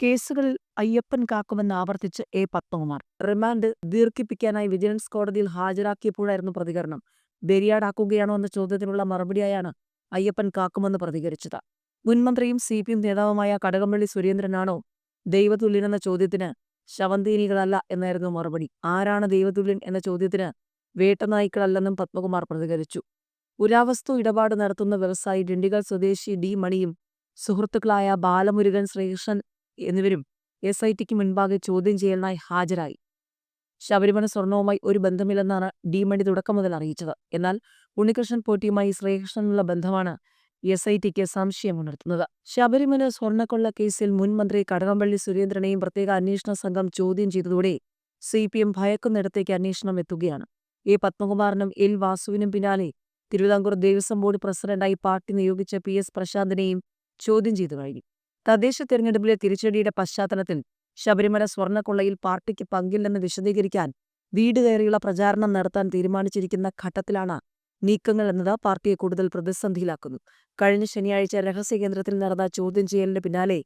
കേസുകളിൽ അയ്യപ്പൻ കാക്കുമെന്ന് ആവർത്തിച്ച് എ പത്മകുമാർ. റിമാൻഡ് ദീർഘിപ്പിക്കാനായി വിജിലൻസ് കോടതിയിൽ ഹാജരാക്കിയപ്പോഴായിരുന്നു പ്രതികരണം. ബെരിയാടാക്കുകയാണോ എന്ന ചോദ്യത്തിനുള്ള മറുപടിയായാണ് അയ്യപ്പൻ കാക്കുമെന്ന് പ്രതികരിച്ചത്. മുൻമന്ത്രിയും സി പി എം നേതാവുമായ കടകംപള്ളി സുരേന്ദ്രനാണോ ദൈവതുല്യനെന്ന ചോദ്യത്തിന് ശവന്തീനികളല്ല എന്നായിരുന്നു മറുപടി. ആരാണ് ദൈവതുല്യൻ എന്ന ചോദ്യത്തിന് വേട്ടനായ്ക്കളല്ലെന്നും പത്മകുമാർ പ്രതികരിച്ചു. പുരാവസ്തു ഇടപാട് നടത്തുന്ന വ്യവസായി ഡിണ്ടിഗൽ സ്വദേശി ഡി മണിയും സുഹൃത്തുക്കളായ ബാലമുരുകൻ ശ്രീകൃഷ്ണൻ എന്നിവരും എസ് ഐ ടിക്ക് മുൻപാകെ ചോദ്യം ചെയ്യലിനായി ഹാജരായി. ശബരിമല സ്വർണവുമായി ഒരു ബന്ധമില്ലെന്നാണ് ഡി മണി തുടക്കം മുതൽ അറിയിച്ചത്. എന്നാൽ ഉണ്ണികൃഷ്ണൻ പോറ്റിയുമായി ശ്രീകൃഷ്ണനുള്ള ബന്ധമാണ് എസ് ഐ ടിക്ക് സംശയമുണർത്തുന്നത് ശബരിമല സ്വർണക്കൊള്ള കേസിൽ മുൻ മന്ത്രി കടകംപള്ളി സുരേന്ദ്രനെയും പ്രത്യേക അന്വേഷണ സംഘം ചോദ്യം ചെയ്തതോടെ സി പി എം ഭയക്കുന്നിടത്തേക്ക് അന്വേഷണം എത്തുകയാണ്. എ പത്മകുമാറിനും എൽ വാസുവിനും പിന്നാലെ തിരുവിതാംകൂർ ദേവസ്വം ബോർഡ് പ്രസിഡന്റായി പാർട്ടി നിയോഗിച്ച പി എസ് പ്രശാന്തിനെയും ചോദ്യം ചെയ്തു കഴിഞ്ഞു. തദ്ദേശ തെരഞ്ഞെടുപ്പിലെ തിരിച്ചടിയുടെ പശ്ചാത്തലത്തിൽ ശബരിമല സ്വർണക്കൊള്ളയിൽ പാർട്ടിക്ക് പങ്കില്ലെന്ന് വിശദീകരിക്കാൻ വീട് കയറിയുള്ള പ്രചാരണം നടത്താൻ തീരുമാനിച്ചിരിക്കുന്ന ഘട്ടത്തിലാണ് നീക്കങ്ങൾ എന്നത് പാർട്ടിയെ കൂടുതൽ പ്രതിസന്ധിയിലാക്കുന്നു. കഴിഞ്ഞ ശനിയാഴ്ച രഹസ്യ കേന്ദ്രത്തിൽ നടന്ന ചോദ്യം ചെയ്യലിന് പിന്നാലെ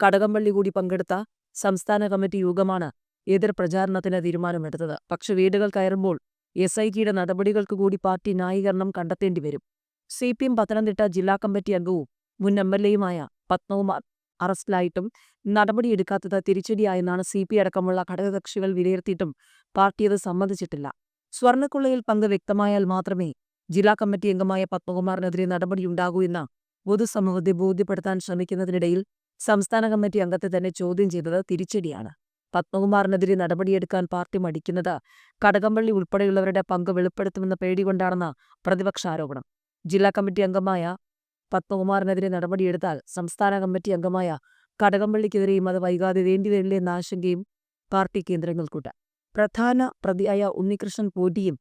കടകംപള്ളി കൂടി പങ്കെടുത്ത സംസ്ഥാന കമ്മിറ്റി യോഗമാണ് എതിർ പ്രചാരണത്തിന് തീരുമാനമെടുത്തത്. പക്ഷെ വീടുകൾ കയറുമ്പോൾ എസ് ഐ ടിയുടെ നടപടികൾക്ക് കൂടി പാർട്ടി ന്യായീകരണം കണ്ടെത്തേണ്ടി വരും. സി പി എം പത്തനംതിട്ട ജില്ലാ കമ്മിറ്റി അംഗവും മുൻ എം എൽ എയുമായ പത്മകുമാർ അറസ്റ്റിലായിട്ടും നടപടിയെടുക്കാത്തത് തിരിച്ചടിയായെന്നാണ് സി പി അടക്കമുള്ള ഘടകകക്ഷികൾ വിലയിരുത്തിയിട്ടും പാർട്ടി അത് സമ്മതിച്ചിട്ടില്ല. സ്വർണക്കൊള്ളയിൽ പങ്ക് വ്യക്തമായാൽ മാത്രമേ ജില്ലാ കമ്മിറ്റി അംഗമായ പത്മകുമാറിനെതിരെ നടപടിയുണ്ടാകൂ എന്ന് പൊതുസമൂഹത്തെ ബോധ്യപ്പെടുത്താൻ ശ്രമിക്കുന്നതിനിടയിൽ സംസ്ഥാന കമ്മിറ്റി അംഗത്തെ തന്നെ ചോദ്യം ചെയ്തത് തിരിച്ചടിയാണ്. പത്മകുമാറിനെതിരെ നടപടിയെടുക്കാൻ പാർട്ടി മടിക്കുന്നത് കടകംപള്ളി ഉൾപ്പെടെയുള്ളവരുടെ പങ്ക് വെളിപ്പെടുത്തുമെന്ന പേടികൊണ്ടാണെന്ന പ്രതിപക്ഷ ആരോപണം. ജില്ലാ കമ്മിറ്റി അംഗമായ പത്മകുമാറിനെതിരെ നടപടിയെടുത്താൽ സംസ്ഥാന കമ്മിറ്റി അംഗമായ കടകംപള്ളിക്കെതിരെയും അത് വൈകാതെ വേണ്ടിവരില്ലേ എന്ന ആശങ്കയും പാർട്ടി കേന്ദ്രങ്ങൾക്കുണ്ട്. പ്രധാന പ്രതിയായ ഉണ്ണികൃഷ്ണൻ പോറ്റിയും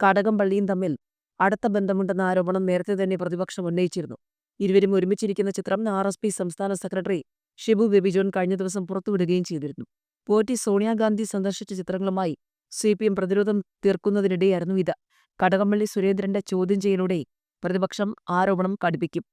കടകംപള്ളിയും തമ്മിൽ അടുത്ത ബന്ധമുണ്ടെന്ന ആരോപണം നേരത്തെ തന്നെ പ്രതിപക്ഷം ഉന്നയിച്ചിരുന്നു. ഇരുവരും ഒരുമിച്ചിരിക്കുന്ന ചിത്രം ആർ എസ് പി സംസ്ഥാന സെക്രട്ടറി ഷിബു ബേബി ജോൺ കഴിഞ്ഞ ദിവസം പുറത്തുവിടുകയും ചെയ്തിരുന്നു. പോറ്റി സോണിയാഗാന്ധി സന്ദർശിച്ച ചിത്രങ്ങളുമായി സി പി എം പ്രതിരോധം തീർക്കുന്നതിനിടെയായിരുന്നു ഇത്. കടകംപള്ളി സുരേന്ദ്രന്റെ ചോദ്യം ചെയ്യലോടെ പ്രതിപക്ഷം ആരോപണം കടുപ്പിക്കും.